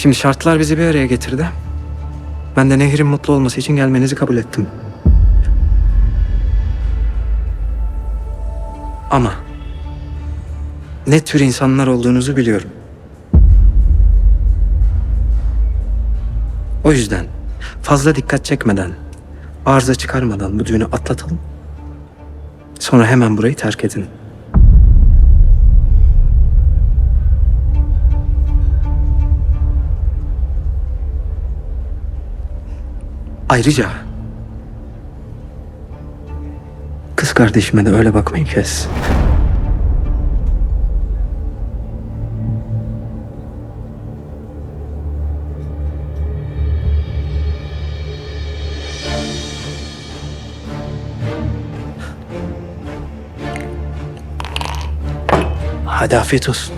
Şimdi şartlar bizi bir araya getirdi. Ben de Nehir'in mutlu olması için gelmenizi kabul ettim. Ama ne tür insanlar olduğunuzu biliyorum. O yüzden fazla dikkat çekmeden, arıza çıkarmadan bu düğünü atlatalım. Sonra hemen burayı terk edin. Ayrıca kız kardeşime de öyle bakmayı kes. Hadi afiyet olsun.